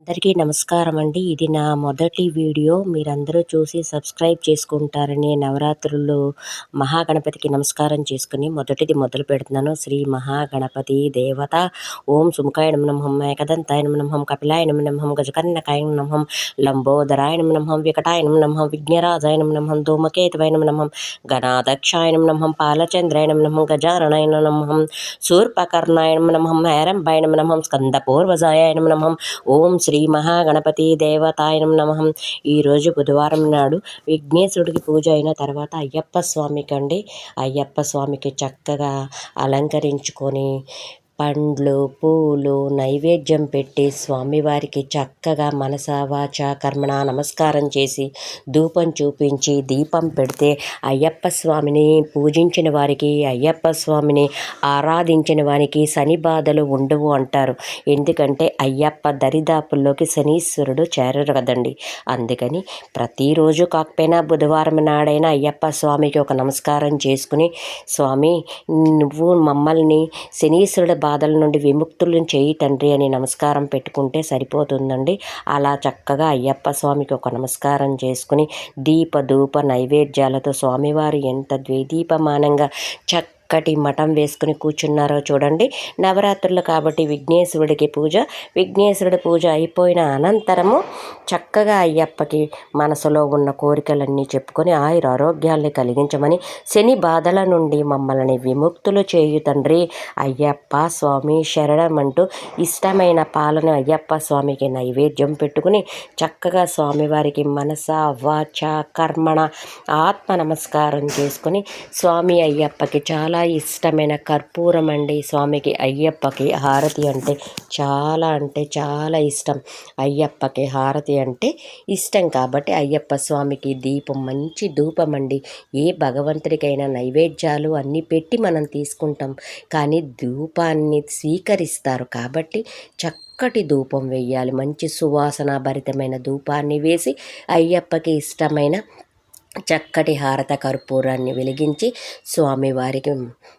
అందరికీ నమస్కారం అండి ఇది నా మొదటి వీడియో మీరందరూ చూసి సబ్స్క్రైబ్ చేసుకుంటారని నవరాత్రుల్లో మహాగణపతికి నమస్కారం చేసుకుని మొదటిది మొదలు పెడుతున్నాను శ్రీ మహాగణపతి దేవత ఓం సుముఖాయ నమహం ఏకదంతాయ నమహం కపిలాయ నమహం గజకర్ణకాయ నమహం లంబోదరాయ నమహం వికటాయ నమహం విఘ్నరాజాయ నమహం ధూమకేతవై నమహం గణాదక్షాయ నమహం పాలచంద్రాయ నమహం గజారణాయ నమహం శూర్పకర్ణాయ నమహం హేరంబాయ నమహం స్కందపూర్వజాయ నమహం ఓం శ్రీ మహాగణపతి దేవతాయనం నమహం ఈరోజు బుధవారం నాడు విఘ్నేశ్వరుడికి పూజ అయిన తర్వాత అయ్యప్ప స్వామికి అండి అయ్యప్ప స్వామికి చక్కగా అలంకరించుకొని పండ్లు పూలు నైవేద్యం పెట్టి స్వామివారికి చక్కగా మనస కర్మణ నమస్కారం చేసి ధూపం చూపించి దీపం పెడితే అయ్యప్ప స్వామిని పూజించిన వారికి అయ్యప్ప స్వామిని ఆరాధించిన వారికి శని బాధలు ఉండవు అంటారు. ఎందుకంటే అయ్యప్ప దరిదాపుల్లోకి శనీశ్వరుడు చేరరు కదండి. అందుకని ప్రతిరోజు కాకపోయినా బుధవారం నాడైనా అయ్యప్ప స్వామికి ఒక నమస్కారం చేసుకుని స్వామి నువ్వు మమ్మల్ని శనీశ్వరుడు బాధల నుండి విముక్తులను చేయి తండ్రి అని నమస్కారం పెట్టుకుంటే సరిపోతుందండి. అలా చక్కగా అయ్యప్ప స్వామికి ఒక నమస్కారం చేసుకుని దీప ధూప నైవేద్యాలతో స్వామివారు ఎంత ద్వేదీపమానంగా చక్క చక్కటి మఠం వేసుకుని కూర్చున్నారో చూడండి. నవరాత్రులు కాబట్టి విఘ్నేశ్వరుడికి పూజ. విఘ్నేశ్వరుడి పూజ అయిపోయిన అనంతరము చక్కగా అయ్యప్పకి మనసులో ఉన్న కోరికలన్నీ చెప్పుకొని ఆయుర ఆరోగ్యాల్ని కలిగించమని శని బాధల నుండి మమ్మల్ని విముక్తులు చేయు తండ్రి అయ్యప్ప స్వామి శరణం అంటూ ఇష్టమైన పాలను అయ్యప్ప స్వామికి నైవేద్యం పెట్టుకుని చక్కగా స్వామివారికి మనస వాచ కర్మణ ఆత్మ నమస్కారం చేసుకొని స్వామి అయ్యప్పకి చాలా చాలా ఇష్టమైన కర్పూరం అండి స్వామికి అయ్యప్పకి. హారతి అంటే చాలా అంటే చాలా ఇష్టం. అయ్యప్పకి హారతి అంటే ఇష్టం కాబట్టి అయ్యప్ప స్వామికి దీపం మంచి ధూపం అండి. ఏ భగవంతుడికైనా నైవేద్యాలు అన్నీ పెట్టి మనం తీసుకుంటాం. కానీ ధూపాన్ని స్వీకరిస్తారు కాబట్టి చక్కటి ధూపం వేయాలి. మంచి సువాసన భరితమైన ధూపాన్ని వేసి అయ్యప్పకి ఇష్టమైన చక్కటి హారత కర్పూరాన్ని వెలిగించి స్వామివారికి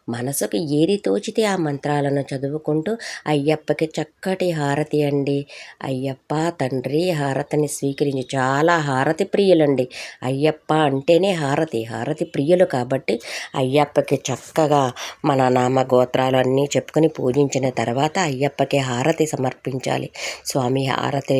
మనసుకు ఏది తోచితే ఆ మంత్రాలను చదువుకుంటూ అయ్యప్పకి చక్కటి హారతి అండి. అయ్యప్ప తండ్రి హారతిని స్వీకరించి చాలా హారతి ప్రియులండి. అయ్యప్ప అంటేనే హారతి హారతి ప్రియులు కాబట్టి అయ్యప్పకి చక్కగా మన నామ గోత్రాలు అన్నీ చెప్పుకొని పూజించిన తర్వాత అయ్యప్పకి హారతి సమర్పించాలి. స్వామి హారతి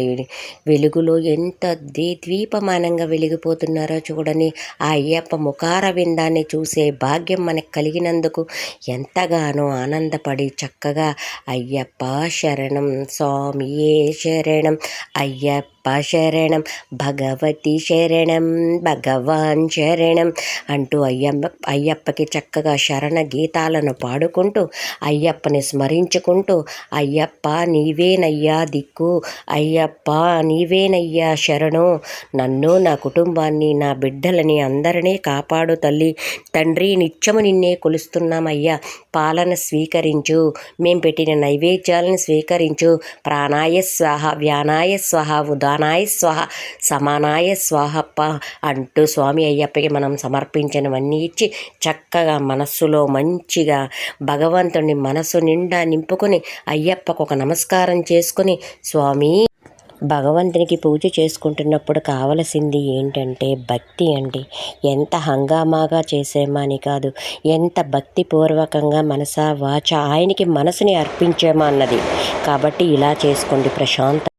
వెలుగులో ఎంత ద్వీపమానంగా వెలిగిపోతున్నారో చూడండి. అని ఆ అయ్యప్ప ముఖార విందాన్ని చూసే భాగ్యం మనకు కలిగినందుకు ఎంతగానో ఆనందపడి చక్కగా అయ్యప్ప శరణం స్వామియే శరణం అయ్యప్ప శరణం భగవతి శరణం భగవాన్ శరణం అంటూ అయ్యమ్మ అయ్యప్పకి చక్కగా శరణ గీతాలను పాడుకుంటూ అయ్యప్పని స్మరించుకుంటూ అయ్యప్ప నీవేనయ్యా దిక్కు అయ్యప్ప నీవేనయ్యా శరణు నన్ను నా కుటుంబాన్ని నా బిడ్డలని అందరినీ కాపాడు తల్లి తండ్రి నిత్యము నిన్నే కొలుస్తున్నామయ్యా పాలన స్వీకరించు మేం పెట్టిన నైవేద్యాలను స్వీకరించు ప్రాణాయ స్వాహ వ్యానాయ స్వాహ ఉదా ఉదానాయ స్వాహ సమానాయ స్వాహప్ప అంటూ స్వామి అయ్యప్పకి మనం సమర్పించినవన్నీ ఇచ్చి చక్కగా మనస్సులో మంచిగా భగవంతుని మనసు నిండా నింపుకొని అయ్యప్పకు ఒక నమస్కారం చేసుకొని స్వామి భగవంతునికి పూజ చేసుకుంటున్నప్పుడు కావలసింది ఏంటంటే భక్తి అండి. ఎంత హంగామాగా చేసేమా అని కాదు ఎంత భక్తిపూర్వకంగా మనసా వాచ ఆయనకి మనసుని అర్పించేమా అన్నది. కాబట్టి ఇలా చేసుకోండి ప్రశాంత